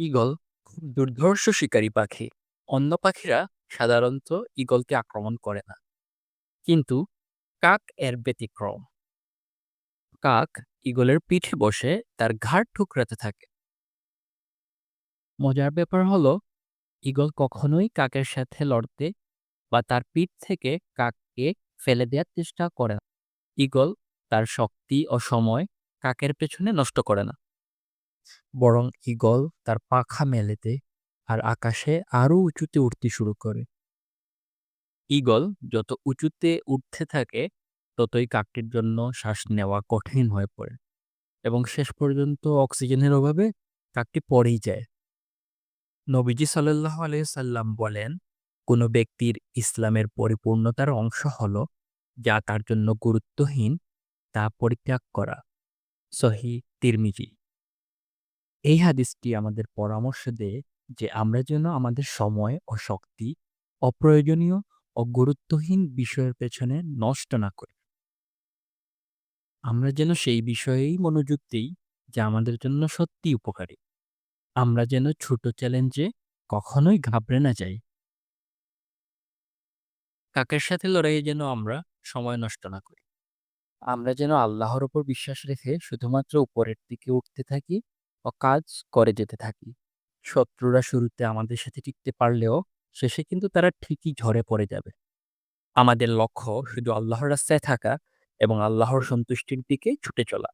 Eagle খুব দুর্ধর্ষ শিকারী পাখি। অন্য পাখিরা সাধারণত ঈগলকে আক্রমণ করে না। কিন্তু কাক এর ব্যতিক্রম। কাক ঈগলের পিঠে বসে তার ঘাড় ঠুকরাতে থাকে। মজার ব্যাপার হলো ঈগল কখনোই কাকের সাথে লড়তে বা তার পিঠ থেকে কাককে ফেলে দেওয়ার চেষ্টা করে না। ঈগল তার শক্তি ও সময় কাকের পেছনে নষ্ট করে না। বরং ঈগল তার পাখা মেলেতে আর আকাশে আরও উঁচুতে উঠতে শুরু করে। ঈগল যত উঁচুতে উঠতে থাকে, ততই কাকটির জন্য শ্বাস নেওয়া কঠিন হয়ে পড়ে এবং শেষ পর্যন্ত অক্সিজেনের অভাবে কাকটি পড়েই যায়। নবীজি সাল্লাহ সাল্লাম বলেন, কোনো ব্যক্তির ইসলামের পরিপূর্ণতার অংশ হল যা তার জন্য গুরুত্বহীন তা পরিত্যাগ করা। সহি তিরমিজি। এই হাদিসটি আমাদের পরামর্শ দেয় যে, আমরা যেন আমাদের সময় ও শক্তি অপ্রয়োজনীয় ও গুরুত্বহীন বিষয়ের পেছনে নষ্ট না করি। আমরা যেন সেই বিষয়েই মনোযোগ দিই যা, আমাদের জন্য সত্যি উপকারী। আমরা যেন ছোট চ্যালেঞ্জে কখনোই ঘাবড়ে না যাই। কাকের সাথে লড়াইয়ে যেন আমরা সময় নষ্ট না করি। আমরা যেন আল্লাহর ওপর বিশ্বাস রেখে শুধুমাত্র উপরের দিকে উঠতে থাকি কাজ করে যেতে থাকি। শত্রুরা শুরুতে আমাদের সাথে টিকতে পারলেও শেষে কিন্তু তারা ঠিকই ঝরে পড়ে যাবে। আমাদের লক্ষ্য শুধু আল্লাহর রাস্তায় থাকা এবং আল্লাহর সন্তুষ্টির দিকে ছুটে চলা।